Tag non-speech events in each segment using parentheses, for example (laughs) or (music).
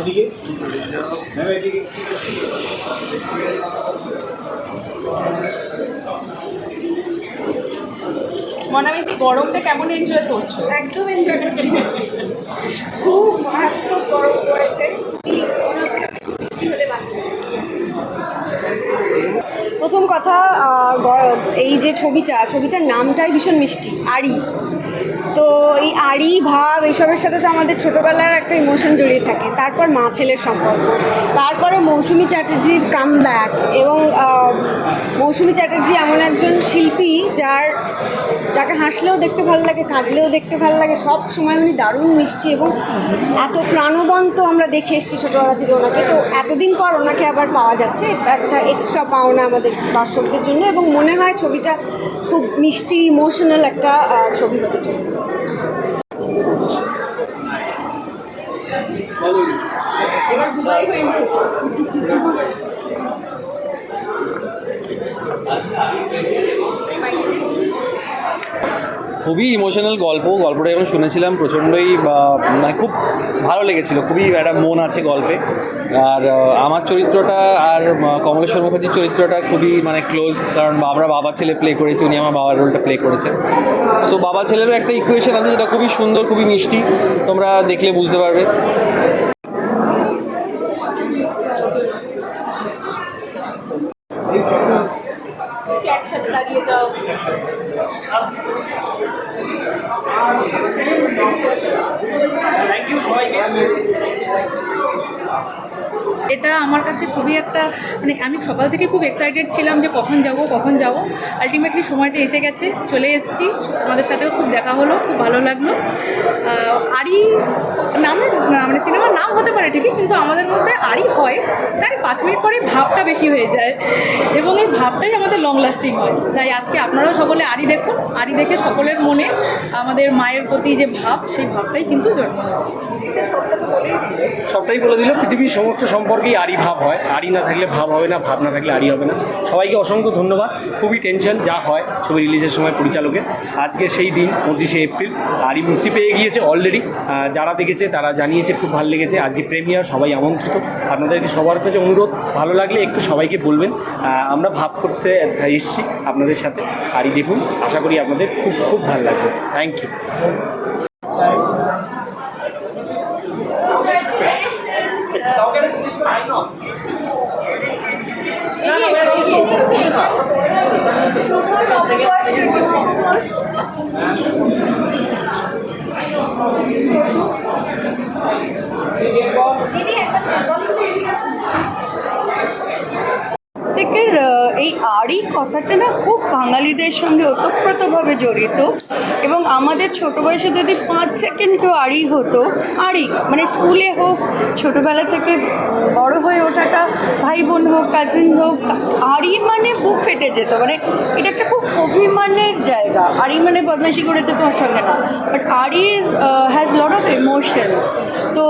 এদিকে ম্যাম এদিকে মনামিতি গরমটা কেমন এনজয় করছ? একদম এনজয় করছি। খুব মারাত্মক গরম পড়েছে। বৃষ্টি হলে প্রথম কথা এই যে ছবিটা ছবিটার নামটাই ভীষণ মিষ্টি আড়ি তো এই আড়ি, ভাব এইসবের সাথে তো আমাদের ছোটোবেলার একটা ইমোশন জড়িয়ে থাকে। তারপর মা ছেলের সম্পর্ক। তারপরে মৌসুমী চ্যাটার্জির কাম ব্যাক এবং মৌসুমি মৌসুমী চ্যাটার্জি এমন একজন শিল্পী যার যাকে হাসলেও দেখতে ভালো লাগে, কাঁদলেও দেখতে ভালো লাগে। সব সময় উনি দারুণ মিষ্টি এবং এত প্রাণবন্ত আমরা দেখে এসেছি ছোটোবেলা থেকে ওনাকে। তো এতদিন পর ওনাকে আবার পাওয়া যাচ্ছে। এটা একটা এক্সট্রা পাওনা আমাদের দর্শকদের জন্য এবং মনে হয় ছবিটা খুব মিষ্টি ইমোশনাল একটা ছবি হতে চলেছে। খুবই ইমোশনাল গল্প, গল্পটা যখন শুনেছিলাম প্রচণ্ডই মানে খুব ভালো লেগেছিল, খুবই একটা মন আছে গল্পে। আর আমার চরিত্রটা আর কমলেশ্বর মুখার্জির চরিত্রটা খুবই মানে ক্লোজ কারণ আমরা বাবা ছেলে প্লে করেছি, উনি আমার বাবার রোলটা প্লে করেছেন। সো বাবা ছেলেরও একটা ইকুয়েশন আছে যেটা খুবই সুন্দর, খুবই মিষ্টি, তোমরা দেখলে বুঝতে পারবে। এটা আমার কাছে খুবই একটা মানে আমি সকাল থেকে খুব এক্সাইটেড ছিলাম যে কখন যাব কখন যাব। আলটিমেটলি সময়টা এসে গেছে চলে এসেছি। আমাদের সাথেও খুব দেখা হলো খুব ভালো লাগল। আহ, নামের মানে সিনেমার নাম হতে পারে ঠিকই, কিন্তু আমাদের মধ্যে আরি হয়, তার পাঁচ মিনিট পরে ভাবটা বেশি হয়ে যায়। এবং এই ভাবটাই আমাদের লং লাস্টিং হয়। তাই আজকে আপনারাও সকলে আরি দেখুন আরি দেখে সকলের মনে আমাদের মায়ের প্রতি যে ভাব, সেই ভাবটাই কিন্তু জন্ম সবটাই বলে দিল, পৃথিবীর সমস্ত সম্পর্কেই আরই ভাব হয়। আরই না থাকলে ভাব হবে না, ভাব না থাকলে আরই হবে না। সবাইকে অসংখ্য ধন্যবাদ। খুবই টেনশন, যা হয় ছবি রিলিজের সময় পরিচালকের। আজকে সেই দিন, পঁচিশে এপ্রিল আরই মুক্তি পেয়ে গিয়েছে অলরেডি যারা দেখেছে তারা জানিয়েছে, খুব ভালো লেগেছে। আজকে প্রেমিয়ার, সবাই আমন্ত্রিত। আপনাদেরকে সবার কাছে অনুরোধ, ভালো লাগলে একটু সবাইকে বলবেন। আমরা ভাব করতে এসেছি আপনাদের সাথে। আরই দেখুন, আশা করি আপনাদের খুব খুব ভালো লাগবে। থ্যাংক ইউ প্রত্যেকের আহ, এই আড়ি কথাটা না খুব বাঙালিদের সঙ্গে ওতপ্রোতভাবে জড়িত এবং আমাদের ছোট বয়সে যদি পাঁচ সেকেন্ড কেউ আড়ি হতো, আড়ি মানে স্কুলে হোক, ছোটোবেলা থেকে বড় হয়ে ওঠাটা ভাই বোন হোক কাজিন হোক, আড়ি মানে বুক ফেটে যেত। মানে এটা একটা খুব অভিমানের জায়গা। আড়ি মানে বদমাইশি করেছে তোমার সঙ্গে না। But Aari is has lot of emotions তো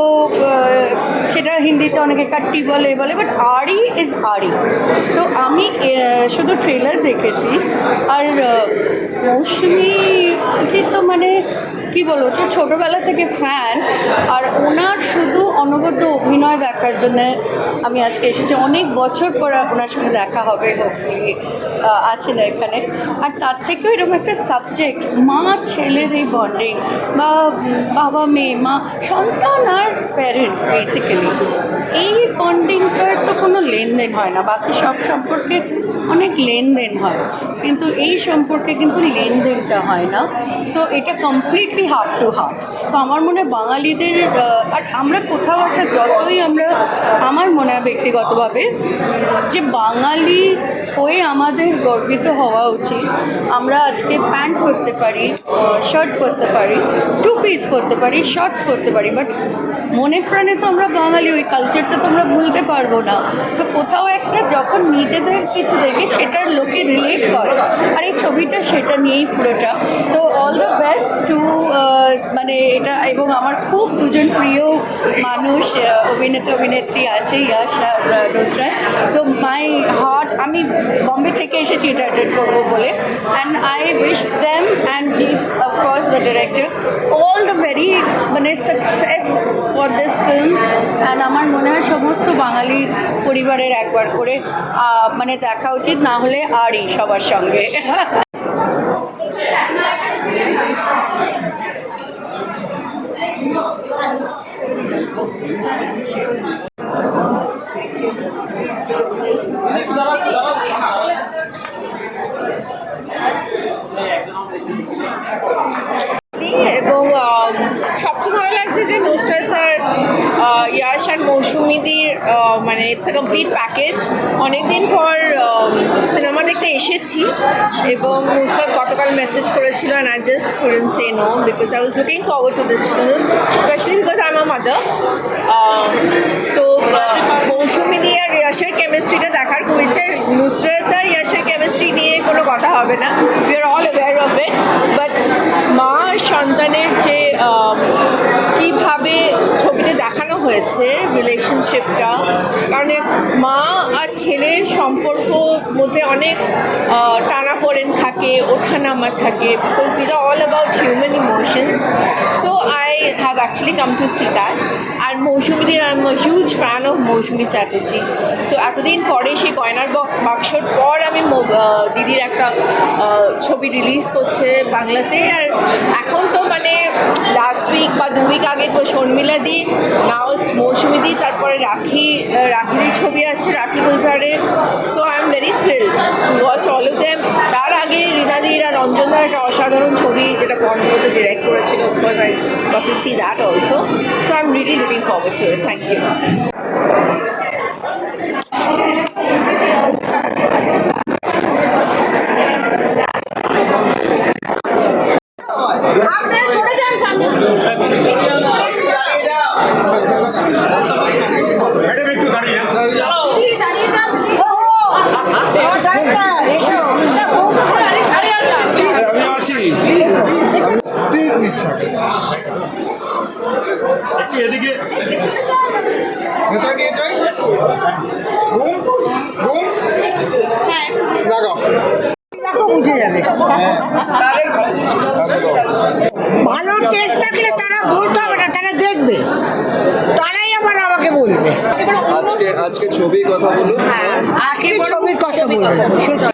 সেটা হিন্দিতে অনেকে কাট্টি বলে বলে বাট আড়ি ইজ আড়ি। তো আমি শুধু ট্রেলার দেখেছি। আর মৌসুমি তো মানে কি বলব তো ছোটোবেলা থেকে ফ্যান আর ওনার শুধু অনবদ্য অভিনয় দেখার জন্য আমি আজকে এসেছি। অনেক বছর পর ওনার সঙ্গে দেখা হবে হোপফুলি আছেন এখানে। আর তার থেকেও এরকম একটা সাবজেক্ট মা ছেলের এই বন্ডিং বা বাবা মেয়ে, মা, সন্তান আর প্যারেন্টস বেসিক্যালি এই বন্ডিংটার তো কোনো লেনদেন হয় না, বাকি সব সম্পর্কে অনেক লেনদেন হয়, কিন্তু এই সম্পর্কে কিন্তু লেনদেনটা হয় না। সো এটা কমপ্লিটলি হার্ট টু হার্ট তো আমার মনে বাঙালিদের আর আমরা কোথাও একটা যতই আমরা, আমার ব্যক্তিগতভাবে যে বাঙালি হয়ে আমাদের গর্বিত হওয়া উচিত। আমরা আজকে প্যান্ট পরতে পারি শার্ট পরতে পারি, টু পিস পরতে পারি, শর্টস পরতে পারি, বাট মনে প্রাণে তো আমরা বাঙালি, ওই কালচারটা তো আমরা ভুলতে পারব না। তো কোথাও একটা যখন নিজেদের কিছু দেখে সেটার লোকে রিলেট করে। আর এই ছবিটা সেটা নিয়েই পুরোটা। So all the best to মানে এটা এবং আমার খুব দুজন প্রিয় মানুষ অভিনেতা, অভিনেত্রী আছে, ইয়াশ আর নুসরাত। তো মাই হার্ট আমি বম্বে থেকে এসেছি এটা অ্যাটেন্ড করব বলে। And I wish them and he of course the director all the very মানে success for this film and আমার মনে হয় সমস্ত বাঙালি পরিবারের একবার করে মানে দেখা উচিত, না হলে আরই সবার সঙ্গে (laughs) এবং আম, সবচেয়ে ভালো লাগছে যে নুসরাত আর আহ, ইয়াশ আর মৌসুমিদির আহ, মানে ইটস এ কমপ্লিট প্যাকেজ অনেকদিন পর সিনেমা দেখতে এসেছি এবং নুসরাত গতকাল মেসেজ করেছিল and I just couldn't say no because I was looking forward to this film specially because I am a mother তো আহ, মৌসুমিদি আর ইয়াশের কেমিস্ট্রিটা দেখার খুব ইচ্ছে নুসরাত আর ইয়াশের কেমিস্ট্রি নিয়ে কোনো কথা হবে না। We are all aware of it হয়েছে রিলেশনশিপটা কারণ মা আর ছেলের সম্পর্ক মধ্যে অনেক টানা পড়েন থাকে, ওঠানামা থাকে because these are all about human emotions so I have actually come to see that মৌসুমিদির I am huge fan of Moushumi Chatterjee. So এতদিন পরে সেই গয়নার বক- বাক্সর পর আমি দিদির একটা ছবি রিলিজ করছে বাংলাতে। আর এখন তো মানে লাস্ট উইক বা দু উইক আগে তো শর্মিলা দি নাও ইটস মৌসুমি দি, তারপরে রাখি রাখিদির ছবি আসছে, Rakhi গুলজারে। So I am very thrilled to watch all of them তার আগে রীনাদির আর রঞ্জনদার একটা অসাধারণ ছবি যেটা বন্ধতে ডিরেক্ট করেছিল of course I got to see that also so I am really looking forward to it thank you stage নিচ্ছে ভেতরে নিয়ে যাই। Room room. লাগাও। বুঝে যাবে। ভালো টেস্ট থাকলে তারা বলতে হবে না তারা দেখবে। তারাই আবার আমাকে বলবে। আজকে আজকে ছবি কথা বলুন। আজকে ছবির কথা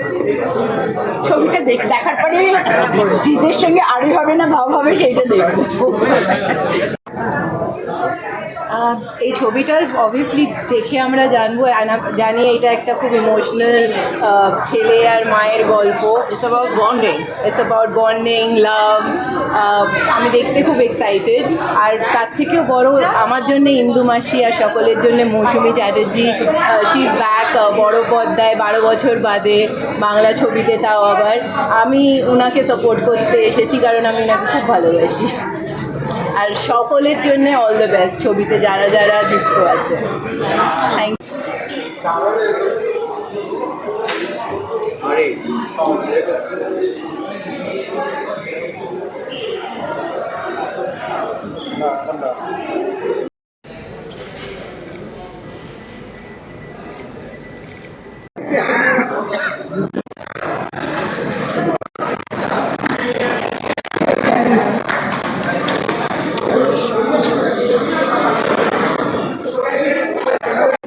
দেখার পরে জিতের সঙ্গে আরই হবে না, ভাব হবে, সেইটা দেখব। এই ছবিটা অবভিয়াসলি দেখে আমরা জানব জানি এটা একটা খুব ইমোশনাল ছেলে আর মায়ের গল্প। It's about bonding it's about bonding love আমি দেখতে খুব এক্সাইটেড আর তার থেকেও বড় আমার জন্য ইন্দু মাসি আর সকলের জন্য Moushumi Chatterjee she is back বড় পর্দায় বারো বছর বাদে বাংলা ছবিতে তাও আবার। আমি ওনাকে সাপোর্ট করতে এসেছি কারণ আমি ওনাকে খুব ভালোবাসি। আর সকলের জন্য অল দ্য বেস্ট ছবিতে যারা যারা যুক্ত আছে। থ্যাংক ইউ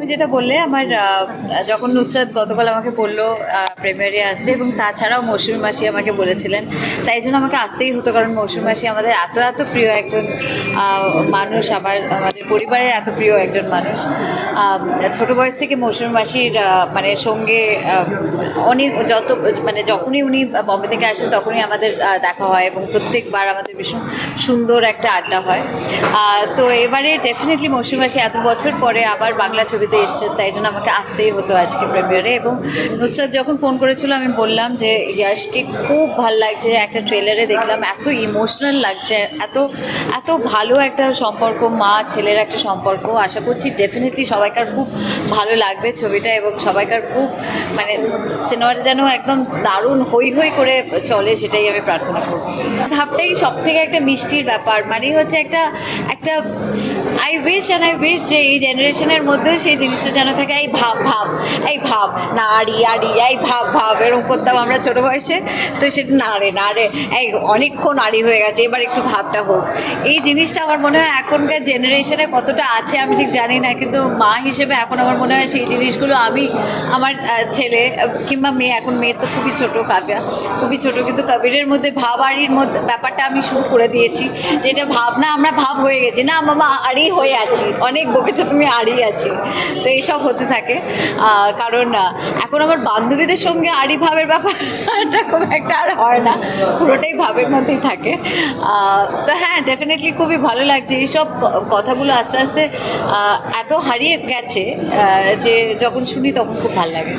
তুমি যেটা বললে, আমার যখন নুসরাত গতকাল আমাকে বলল প্রেমিয়ারে আসতে, এবং তাছাড়াও মৌসুমী মাসি আমাকে বলেছিলেন, তাই জন্য আমাকে আসতেই হতো, কারণ মৌসুমী মাসি আমাদের এত এত প্রিয় একজন মানুষ, আমার, আমাদের পরিবারের এত প্রিয় একজন মানুষ। ছোট বয়স থেকে মৌসুমী মাসির মানে সঙ্গে অনেক, যত মানে যখনই উনি বম্বে থেকে আসেন, তখনই আমাদের দেখা হয়, এবং প্রত্যেকবার আমাদের ভীষণ সুন্দর একটা আড্ডা হয়। তো এবারে ডেফিনেটলি মৌসুমী মাসি এত বছর পরে আবার বাংলা ছবিতে এসছেন তাই জন্য আমাকে আসতেই হতো আজকে প্রিমিয়ারে এবং নুসরাত যখন ফোন করেছিল, আমি বললাম যে ইয়াশকে খুব ভালো লাগছে একটা ট্রেলারে দেখলাম, এত ইমোশনাল লাগছে, এত এত ভালো একটা সম্পর্ক, মা ছেলের একটা সম্পর্ক। আশা করছি ডেফিনেটলি সবাইকার খুব ভালো লাগবে ছবিটা এবং সবাইকার খুব মানে সিনেমাটা যেন একদম দারুণ হই হই করে চলে, সেটাই আমি প্রার্থনা করব। ভাবটাই সব থেকে একটা মিষ্টির ব্যাপার মানে হচ্ছে একটা একটা I wish and I wish যে এই জেনারেশনের মধ্যেও সেই জিনিসটা যেন থাকে। এই ভাব ভাব, এই ভাব না আড়ি আড়ি এই ভাব ভাব, এরকম করতাম আমরা ছোটো বয়সে। তো সেটা না রে না রে, এই অনেকক্ষণ আড়ি হয়ে গেছে, এবার একটু ভাবটা হোক। এই জিনিসটা আমার মনে হয় এখনকার জেনারেশনে কতটা আছে আমি ঠিক জানি না, কিন্তু মা হিসেবে এখন আমার মনে হয় সেই জিনিসগুলো আমি, আমার ছেলে, কিংবা মেয়ে, এখন মেয়ে তো খুবই ছোট কাব্যা খুবই ছোট, কিন্তু কবিরের মধ্যে ভাব আড়ির মধ্যে ব্যাপারটা আমি শুরু করে দিয়েছি। যে এটা ভাবনা আমরা ভাব হয়ে গেছি। না, মামা আড়ি হয়ে আছি। অনেক বকেছো, তুমি আড়ি আছি। তো এইসব হতে থাকে। কারণ এখন আমার বান্ধবীদের সঙ্গে আড়ি ভাবের ব্যাপারটা খুব একটা আর হয় না। পুরোটাই ভাবের মধ্যেই থাকে। তো হ্যাঁ ডেফিনেটলি খুবই ভালো লাগছে। এইসব কথাগুলো আস্তে আস্তে এত হারিয়ে গেছে যে যখন শুনি তখন খুব ভালো লাগে।